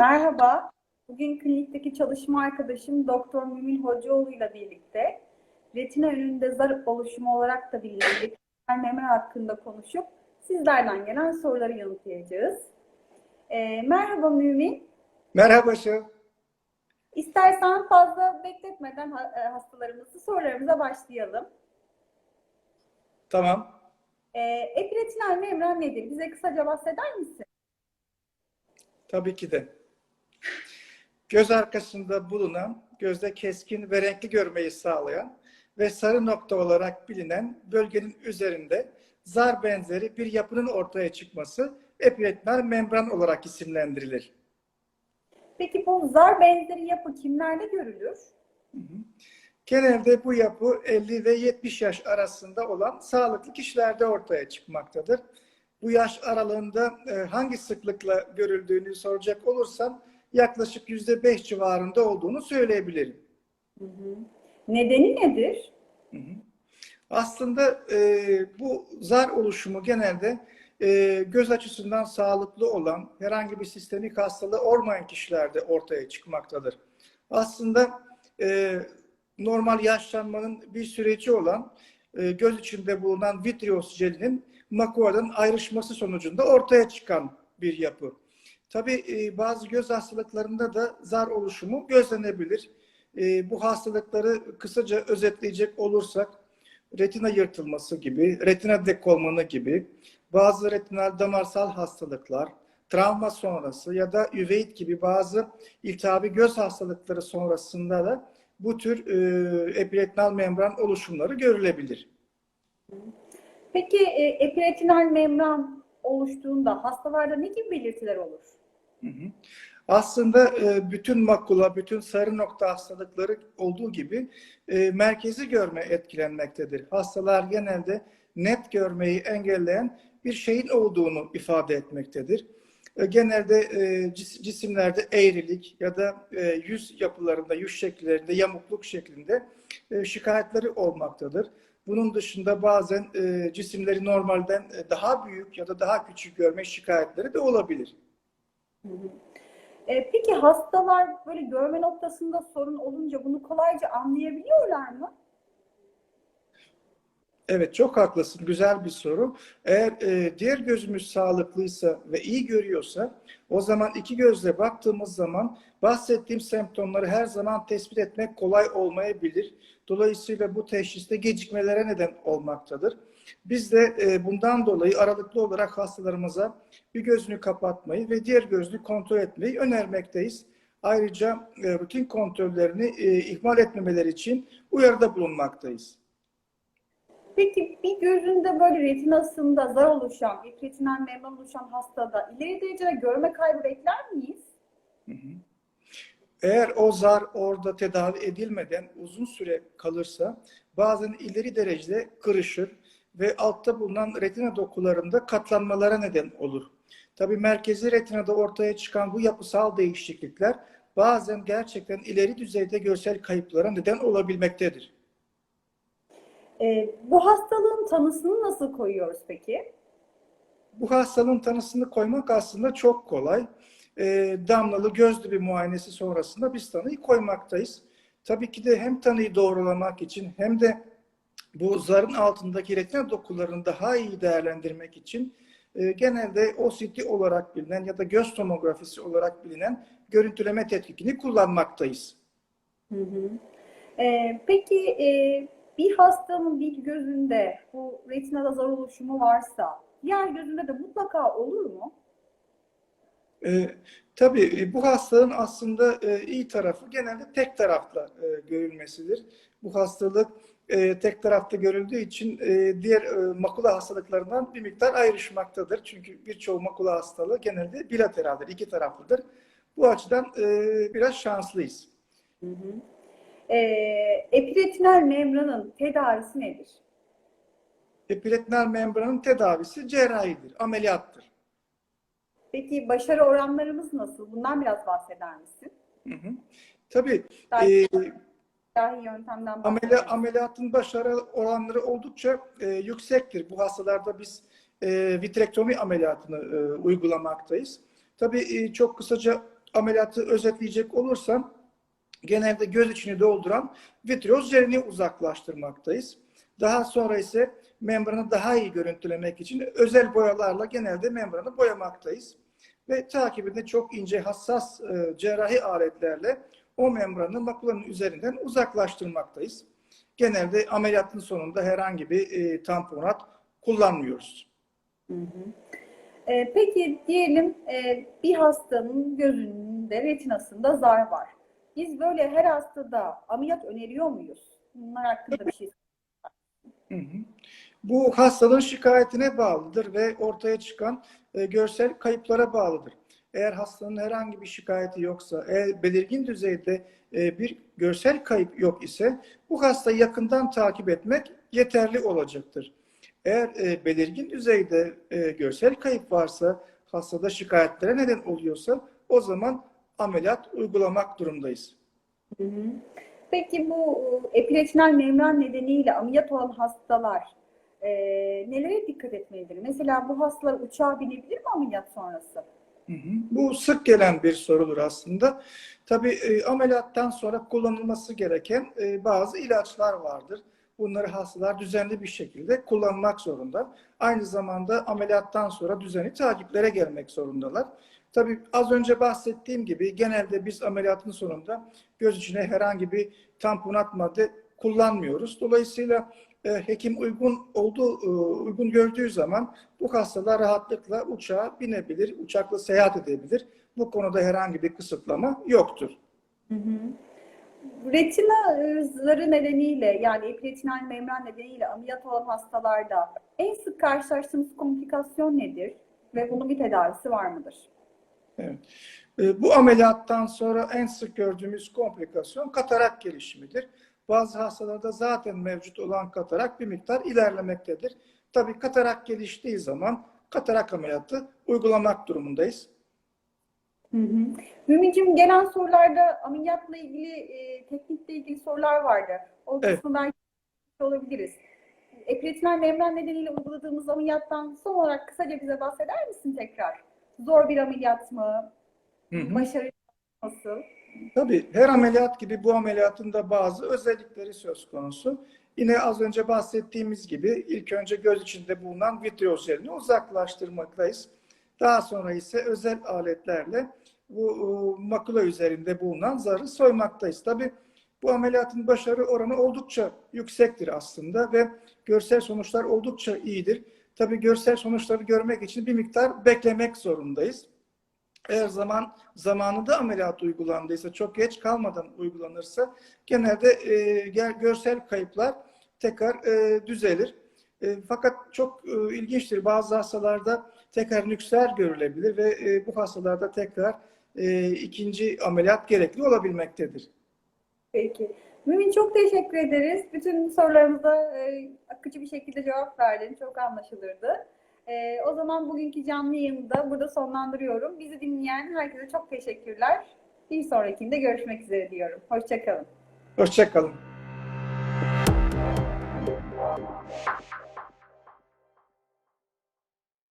Merhaba. Bugün klinikteki çalışma arkadaşım Doktor Mümin Hocaoğlu ile birlikte retina önünde zar oluşumu olarak da bilinen retinal memre hakkında konuşup sizlerden gelen soruları yanıtlayacağız. Ee, merhaba Mümin. Merhaba Şef. İstersen fazla bekletmeden e, hastalarımızı sorularımıza başlayalım. Tamam. Ee, epiretinal membran nedir? Bize kısaca bahseder misin? Tabii ki de. Göz arkasında bulunan, gözde keskin ve renkli görmeyi sağlayan ve sarı nokta olarak bilinen bölgenin üzerinde zar benzeri bir yapının ortaya çıkması epiretinal membran olarak isimlendirilir. Peki bu zar benzeri yapı kimlerde görülür? Genelde bu yapı 50 ve 70 yaş arasında olan sağlıklı kişilerde ortaya çıkmaktadır. Bu yaş aralığında e, hangi sıklıkla görüldüğünü soracak olursam yaklaşık %5 civarında olduğunu söyleyebilirim. Nedeni nedir? Aslında e, bu zar oluşumu genelde e, göz açısından sağlıklı olan herhangi bir sistemik hastalığı olmayan kişilerde ortaya çıkmaktadır. Aslında e, normal yaşlanmanın bir süreci olan e, göz içinde bulunan vitreous jelinin makuladan ayrışması sonucunda ortaya çıkan bir yapı. Tabii e, bazı göz hastalıklarında da zar oluşumu gözlenebilir. E, bu hastalıkları kısaca özetleyecek olursak retina yırtılması gibi, retina dekolmanı gibi, bazı retinal damarsal hastalıklar, travma sonrası ya da üveit gibi bazı iltihabi göz hastalıkları sonrasında da bu tür e, epiretinal membran oluşumları görülebilir. Peki epiretinal membran oluştuğunda hastalarda ne gibi belirtiler olur? Aslında e, bütün makula, bütün sarı nokta hastalıkları olduğu gibi e, merkezi görme etkilenmektedir. Hastalar genelde net görmeyi engelleyen bir şeyin olduğunu ifade etmektedir. E, Genelde cis- cisimlerde eğrilik ya da yüz yapılarında, yüz şekillerinde yamukluk şeklinde şikayetleri olmaktadır. Bunun dışında bazen cisimleri normalden daha büyük ya da daha küçük görme şikayetleri de olabilir. E, peki hastalar böyle görme noktasında sorun olunca bunu kolayca anlayabiliyorlar mı? Evet çok haklısın. Güzel bir soru. Eğer e, diğer gözümüz sağlıklıysa ve iyi görüyorsa o zaman iki gözle baktığımız zaman bahsettiğim semptomları her zaman tespit etmek kolay olmayabilir. Dolayısıyla bu teşhiste gecikmelere neden olmaktadır. Biz de e, bundan dolayı aralıklı olarak hastalarımıza bir gözünü kapatmayı ve diğer gözünü kontrol etmeyi önermekteyiz. Ayrıca e, rutin kontrollerini e, ihmal etmemeleri için uyarıda bulunmaktayız. Peki bir gözünde böyle retinasında zar oluşan, epiretinal membran oluşan hastada ileri derecede görme kaybı bekler miyiz? Eğer o zar orada tedavi edilmeden uzun süre kalırsa bazen ileri derecede kırışır ve altta bulunan retina dokularında katlanmalara neden olur. Tabii merkezi retinada ortaya çıkan bu yapısal değişiklikler bazen gerçekten ileri düzeyde görsel kayıplara neden olabilmektedir. E, bu hastalığın tanısını nasıl koyuyoruz peki? Bu hastalığın tanısını koymak aslında çok kolay. E, damlalı göz dibi muayenesi sonrasında biz tanıyı koymaktayız. Tabii ki de hem tanıyı doğrulamak için hem de bu zarın altındaki retina dokularını daha iyi değerlendirmek için e, genelde OCT olarak bilinen ya da göz tomografisi olarak bilinen görüntüleme tetkikini kullanmaktayız. Hı hı. E, peki e, bir hastanın bir gözünde bu retinada zar oluşumu varsa diğer gözünde de mutlaka olur mu? E, tabii bu hastalığın aslında e, iyi tarafı genelde tek tarafta e, görülmesidir. Bu hastalık e, tek tarafta görüldüğü için e, diğer e, makula hastalıklarından bir miktar ayrışmaktadır. Çünkü birçoğu makula hastalığı genelde bilateraldir, iki taraflıdır. Bu açıdan e, biraz şanslıyız. Hı hı. E, epiretinal membranın tedavisi nedir? Epiretinal membranın tedavisi cerrahidir, ameliyattır. Peki başarı oranlarımız nasıl? Bundan biraz bahseder misin? Hı hı. Tabii e, yöntemden Ameli, ameliyatın başarı oranları oldukça e, yüksektir. Bu hastalarda biz e, vitrektomi ameliyatını e, uygulamaktayız. Tabii e, çok kısaca ameliyatı özetleyecek olursam genelde göz içini dolduran vitrioz jelini uzaklaştırmaktayız. Daha sonra ise membranı daha iyi görüntülemek için özel boyalarla genelde membranı boyamaktayız. Ve takibinde çok ince hassas e, cerrahi aletlerle o membranı makulanın üzerinden uzaklaştırmaktayız. Genelde ameliyatın sonunda herhangi bir e, tamponat kullanmıyoruz. Ee, peki diyelim e, bir hastanın gözünde, retinasında zar var. Biz böyle her hastada ameliyat öneriyor muyuz? Bunlar hakkında bir şey. Bu hastalığın şikayetine bağlıdır ve ortaya çıkan e, görsel kayıplara bağlıdır. Eğer hastanın herhangi bir şikayeti yoksa, eğer belirgin düzeyde e, bir görsel kayıp yok ise bu hastayı yakından takip etmek yeterli olacaktır. Eğer e, belirgin düzeyde görsel kayıp varsa, hastada şikayetlere neden oluyorsa o zaman ameliyat uygulamak durumdayız. Hı hı. Peki bu e, epiretinal membran nedeniyle ameliyat olan hastalar e, nelere dikkat etmelidir? Mesela bu hastalar uçağa binebilir mi ameliyat sonrası? Hı hı. Bu sık gelen bir sorudur aslında. Tabii e, ameliyattan sonra kullanılması gereken e, bazı ilaçlar vardır. Bunları hastalar düzenli bir şekilde kullanmak zorunda. Aynı zamanda ameliyattan sonra düzenli takiplere gelmek zorundalar. Tabii az önce bahsettiğim gibi genelde biz ameliyatın sonunda göz içine herhangi bir tamponat madde kullanmıyoruz. Dolayısıyla e, hekim uygun olduğu, e, uygun gördüğü zaman bu hastalar rahatlıkla uçağa binebilir, uçakla seyahat edebilir. Bu konuda herhangi bir kısıtlama yoktur. Hı hı. Retina zarı nedeniyle yani epiretinal membran nedeniyle ameliyat olan hastalarda en sık karşılaştığımız komplikasyon nedir? Ve bunun bir tedavisi var mıdır? Evet. E, Bu ameliyattan sonra en sık gördüğümüz komplikasyon katarak gelişimidir. Bazı hastalarda zaten mevcut olan katarak bir miktar ilerlemektedir. Tabii katarak geliştiği zaman katarak ameliyatı uygulamak durumundayız. Mümin'cim gelen sorularda ameliyatla ilgili, e, teknikle ilgili sorular vardı. O Evet. kısmı belki olabiliriz. Epiretinal membran nedeniyle uyguladığımız ameliyattan son olarak kısaca bize bahseder misin tekrar? Zor bir ameliyat mı? Hı hı. Başarılı nasıl? Tabii her ameliyat gibi bu ameliyatın da bazı özellikleri söz konusu. Yine az önce bahsettiğimiz gibi ilk önce göz içinde bulunan vitrioz jelini uzaklaştırmaktayız. Daha sonra ise özel aletlerle bu e, makula üzerinde bulunan zarı soymaktayız. Tabii bu ameliyatın başarı oranı oldukça yüksektir aslında ve görsel sonuçlar oldukça iyidir. Tabii görsel sonuçları görmek için bir miktar beklemek zorundayız. Eğer zaman zamanında ameliyat uygulandıysa, çok geç kalmadan uygulanırsa genelde e, görsel kayıplar tekrar e, düzelir. E, fakat çok e, ilginçtir. Bazı hastalarda tekrar nüksler görülebilir ve e, bu hastalarda tekrar e, ikinci ameliyat gerekli olabilmektedir. Peki. Mümin çok teşekkür ederiz. Bütün sorularımıza e, akıcı bir şekilde cevap verdin. Çok anlaşılırdı. E, o zaman bugünkü canlı yayını da burada sonlandırıyorum. Bizi dinleyen herkese çok teşekkürler. Bir sonrakinde görüşmek üzere diyorum. Hoşçakalın. Hoşçakalın.